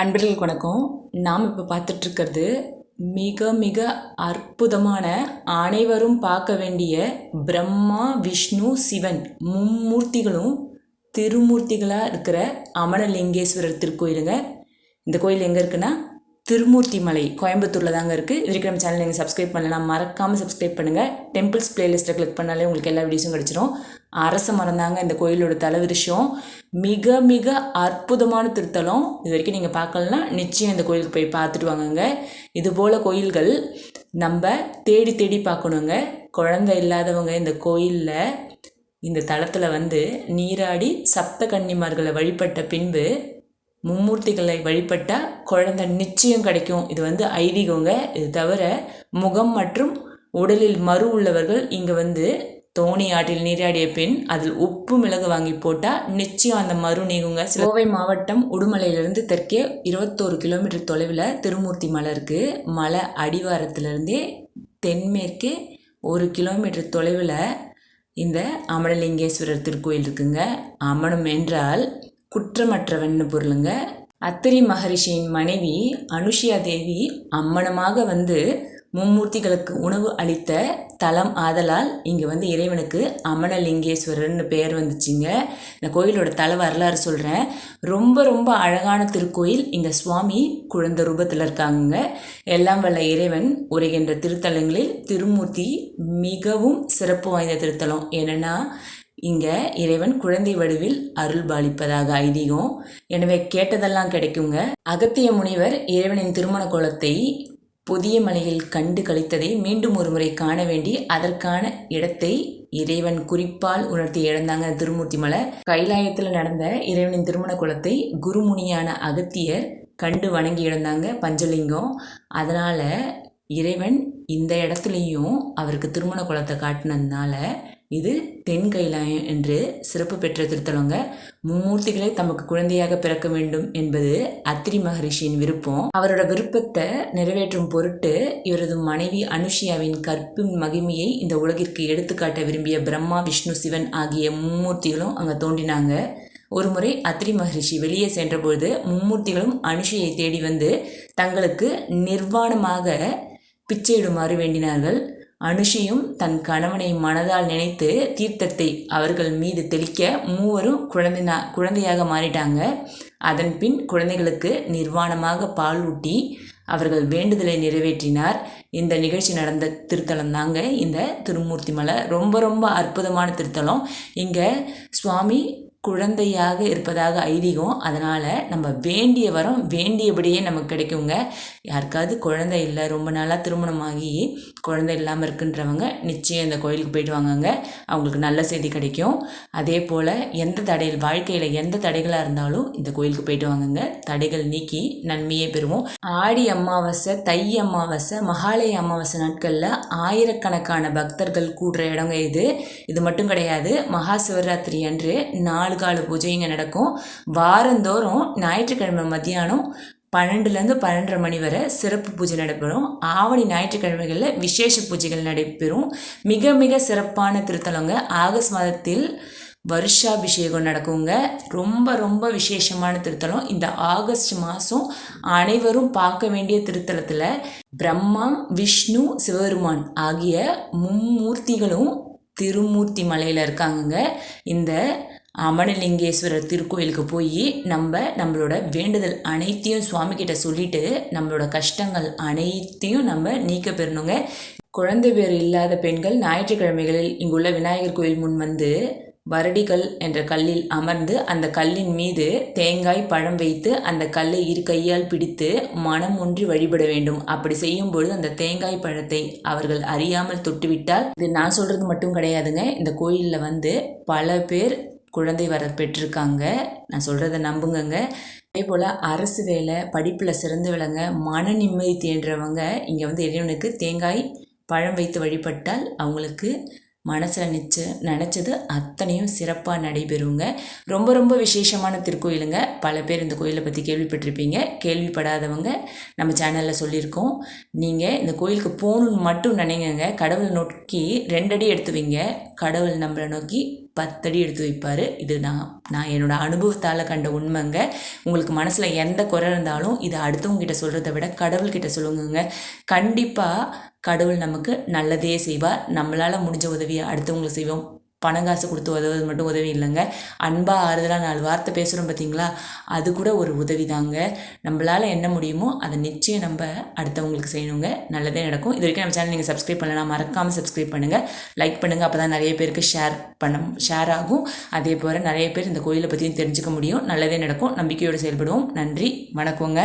அன்பர்களுக்கு வணக்கம். நாம் இப்போ பார்த்துட்ருக்கிறது மிக மிக அற்புதமான அனைவரும் பார்க்க வேண்டிய பிரம்மா விஷ்ணு சிவன் மும்மூர்த்திகளும் திருமூர்த்திகளாக இருக்கிற அமனலிங்கேஸ்வரர் திருக்கோயிலுங்க. இந்த கோயில் எங்கே இருக்குன்னா திருமூர்த்தி மலை கோயம்புத்தூரில் தாங்க இருக்குது இது வரைக்கும் நம்ம சேனல் நீங்கள் சப்ஸ்கிரைப் பண்ணலாம் மறக்காமல் சப்ஸ்கிரைப் பண்ணுங்கள் டெம்பிள்ஸ் பிளேலிஸ்ட்டை கிளிக் பண்ணாலே உங்களுக்கு எல்லா வீடியோஸும் கிடச்சிரும். அரச மரம் தாங்க இந்த கோயிலோட தலைவிருஷம் மிக மிக அற்புதமான திருத்தலம். இது வரைக்கும் நீங்கள் பார்க்கலனா நிச்சயம் இந்த கோயிலுக்கு போய் பார்த்துட்டு வாங்கங்க. இதுபோல் கோயில்கள் நம்ம தேடி தேடி பார்க்கணுங்க. குழந்தை இல்லாதவங்க இந்த கோயிலில் இந்த தளத்தில் வந்து நீராடி சப்த கன்னிமார்களை வழிபட்ட பின்பு மும்மூர்த்திகளை வழிபட்டால் குழந்தை நிச்சயம் கிடைக்கும். இது வந்து ஐதீகங்க. இது தவிர முகம் மற்றும் உடலில் மறு உள்ளவர்கள் இங்கே வந்து தோணி ஆற்றில் நீராடிய பின் அதில் உப்பு மிளகு வாங்கி போட்டால் நிச்சயம் அந்த மறு நீங்குங்க. கோவை மாவட்டம் உடுமலையிலிருந்து தெற்கே இருபத்தோரு கிலோமீட்டர் தொலைவில் திருமூர்த்தி மலை இருக்குது மலை அடிவாரத்திலிருந்தே தென்மேற்கே ஒரு கிலோமீட்டர் தொலைவில் இந்த அமலலிங்கேஸ்வரர் திருக்கோயில் இருக்குங்க. அமனம் என்றால் குற்றமற்றவன்னு பொருளுங்க. அத்திரி மகரிஷியின் மனைவி அனுஷியா தேவி அம்மனமாக வந்து மும்மூர்த்திகளுக்கு உணவு அளித்த தலம் ஆதலால் இங்கே வந்து இறைவனுக்கு அமனலிங்கேஸ்வரர்னு பெயர் வந்துச்சுங்க. இந்த கோயிலோட தல வரலாறு சொல்கிறேன் ரொம்ப ரொம்ப அழகான திருக்கோயில் இங்கே சுவாமி குழந்தை ரூபத்தில் இருக்காங்க எல்லாம் வல்ல இறைவன் உரைகின்ற திருத்தலங்களில் திருமூர்த்தி மிகவும் சிறப்பு வாய்ந்த திருத்தலம். ஏன்னா இங்கே இறைவன் குழந்தை வடிவில் அருள் பாலிப்பதாக ஐதீகம். எனவே கேட்டதெல்லாம் கிடைக்குங்க. அகத்திய முனிவர் இறைவனின் திருமண கோலத்தை புதிய மலையில் கண்டு கழித்ததை மீண்டும் ஒரு முறை காண வேண்டி அதற்கான இடத்தை இறைவன் குறிப்பால் உணர்த்தி இழந்தாங்க திருமூர்த்தி மலை. கைலாயத்தில் நடந்த இறைவனின் திருமண குலத்தை குருமுனியான அகத்தியர் கண்டு வணங்கி இழந்தாங்க பஞ்சலிங்கம். அதனால் இறைவன் இந்த இடத்துலையும் அவருக்கு திருமண குலத்தை காட்டினதுனால இது தென் கைலாயம் என்று சிறப்பு பெற்ற திருத்தலங்க. மும்மூர்த்திகளை தமக்கு குழந்தையாக பிறக்க வேண்டும் என்பது அத்திரி மகரிஷியின் விருப்பம். அவரோட விருப்பத்தை நிறைவேற்றும் பொருட்டு இவரது மனைவி அனுஷியாவின் கற்பின் மகிமையை இந்த உலகிற்கு எடுத்துக்காட்ட விரும்பிய பிரம்மா விஷ்ணு சிவன் ஆகிய மும்மூர்த்திகளும் அங்கே தோண்டினாங்க ஒருமுறை அத்ரி மகரிஷி வெளியே சென்றபொழுது மும்மூர்த்திகளும் அனுஷியை தேடி வந்து தங்களுக்கு நிர்வாணமாக பிச்சையிடுமாறு வேண்டினார்கள். அனுஷியும் தன் கணவனை மனதால் நினைத்து தீர்த்தத்தை அவர்கள் மீது தெளிக்க மூவரும் குழந்தைனா குழந்தையாக மாறிட்டாங்க. அதன் பின் குழந்தைகளுக்கு நிர்வாணமாக பால் ஊட்டி அவர்கள் வேண்டுதலை நிறைவேற்றினார். இந்த நிகழ்ச்சி நடந்த திருத்தலம் தாங்க இந்த திருமூர்த்தி மலை ரொம்ப ரொம்ப அற்புதமான திருத்தலம். இங்கே சுவாமி குழந்தையாக இருப்பதாக ஐதீகம். அதனால் நம்ம வேண்டிய வரம் வேண்டியபடியே நமக்கு கிடைக்குங்க. யாருக்காவது குழந்தை இல்லை ரொம்ப நாளாக திருமணமாகி குழந்தை இல்லாமல் இருக்குன்றவங்க நிச்சயம் இந்த கோயிலுக்கு போயிட்டு வாங்கங்க. அவங்களுக்கு நல்ல செய்தி கிடைக்கும். அதே போல் எந்த தடையில் வாழ்க்கையில் எந்த தடைகளாக இருந்தாலும் இந்த கோயிலுக்கு போயிட்டு வாங்குங்க. தடைகள் நீக்கி நன்மையே பெறுவோம். ஆடி அமாவாசை தை அமாவாசை மகாலய அமாவாசை நாட்களில் ஆயிரக்கணக்கான பக்தர்கள் கூடுற இடங்க இது. இது மட்டும் கிடையாது மகா சிவராத்திரி அன்று நாலு நாலு கால பூஜை இங்கே நடக்கும். வாரந்தோறும் ஞாயிற்றுக்கிழமை மத்தியானம் பன்னெண்டுலேருந்து பன்னெண்டரை மணி வரை சிறப்பு பூஜை நடைபெறும். ஆவணி ஞாயிற்றுக்கிழமைகளில் விசேஷ பூஜைகள் நடைபெறும். மிக மிக சிறப்பான திருத்தலங்க. ஆகஸ்ட் மாதத்தில் வருஷாபிஷேகம் நடக்குங்க. ரொம்ப ரொம்ப விசேஷமான திருத்தலம். இந்த ஆகஸ்ட் மாதம் அனைவரும் பார்க்க வேண்டிய திருத்தலத்தில் பிரம்மா விஷ்ணு சிவபெருமான் ஆகிய மும்மூர்த்திகளும் திருமூர்த்தி மலையில் இருக்காங்கங்க. இந்த அமனலிங்கேஸ்வரர் திருக்கோயிலுக்கு போய் நம்ம நம்மளோட வேண்டுதல் அனைத்தையும் சுவாமி கிட்ட சொல்லிட்டு நம்மளோட கஷ்டங்கள் அனைத்தையும் நம்ம நீக்க பெறணுங்க. குழந்தை பேர் இல்லாத பெண்கள் ஞாயிற்றுக்கிழமைகளில் இங்குள்ள விநாயகர் கோயில் முன் வந்து வருடிகள் என்ற கல்லில் அமர்ந்து அந்த கல்லின் மீது தேங்காய் பழம் வைத்து அந்த கல்லை இரு கையால் பிடித்து மனம் ஒன்றி வழிபட வேண்டும். அப்படி செய்யும் பொழுது அந்த தேங்காய் பழத்தை அவர்கள் அறியாமல் தொட்டுவிட்டால் இது நான் சொல்கிறது மட்டும் கிடையாதுங்க. இந்த கோயிலில் வந்து பல பேர் குழந்தை வர பெற்றிருக்காங்க. நான் சொல்கிறத நம்புங்கங்க. அதே போல் அரசு வேலை படிப்பில் சிறந்து விளங்க மன நிம்மதி தேன்றவங்க இங்கே வந்து இறைவனுக்கு தேங்காய் பழம் வைத்து வழிபட்டால் அவங்களுக்கு மனசில் நிச்ச நினச்சது அத்தனையும் சிறப்பாக நடைபெறுங்க. ரொம்ப ரொம்ப விசேஷமான திருக்கோயிலுங்க. பல பேர் இந்த கோயிலை பற்றி கேள்விப்பட்டிருப்பீங்க. கேள்விப்படாதவங்க நம்ம சேனலில் சொல்லியிருக்கோம். நீங்கள் இந்த கோயிலுக்கு போகணுன்னு மட்டும் நினைங்க கடவுளை நோக்கி ரெண்டடி எடுத்து வைங்க. கடவுள் நம்மளை நோக்கி பத்தடி எடுத்து வைப்பார். இது நான் நான் என்னோட அனுபவத்தால் கண்ட உண்மைங்க. உங்களுக்கு மனசில் எந்த குறை இருந்தாலும் இதை அடுத்தவங்க கிட்ட சொல்கிறத விட கடவுள்கிட்ட சொல்லுங்கங்க. கண்டிப்பாக கடவுள் நமக்கு நல்லதே செய்வார். நம்மளால் முடிஞ்ச உதவியை அடுத்தவங்களுக்கு செய்வோம். பணம் காசு கொடுத்து உதவுவது மட்டும் உதவி இல்லைங்க. அன்பாக ஆறுதலாக நாலு வார்த்தை பேசுகிறோம் பார்த்தீங்களா அது கூட ஒரு உதவி தாங்க. நம்மளால் என்ன முடியுமோ அதை நிச்சயம் நம்ம அடுத்தவங்களுக்கு செய்யணுங்க. நல்லதே நடக்கும். இது வரைக்கும் நம்ம சேனல் நீங்கள் சப்ஸ்கிரைப் பண்ணலாம் மறக்காமல் சப்ஸ்கிரைப் பண்ணுங்கள் லைக் பண்ணுங்கள் அப்போ தான் நிறைய பேருக்கு ஷேர் பண்ண ஷேர் ஆகும். அதே போல் நிறைய பேர் இந்த கோயிலை பற்றியும் தெரிஞ்சுக்க முடியும். நல்லதே நடக்கும். நம்பிக்கையோடு செயல்படுவோம். நன்றி. வணக்கங்க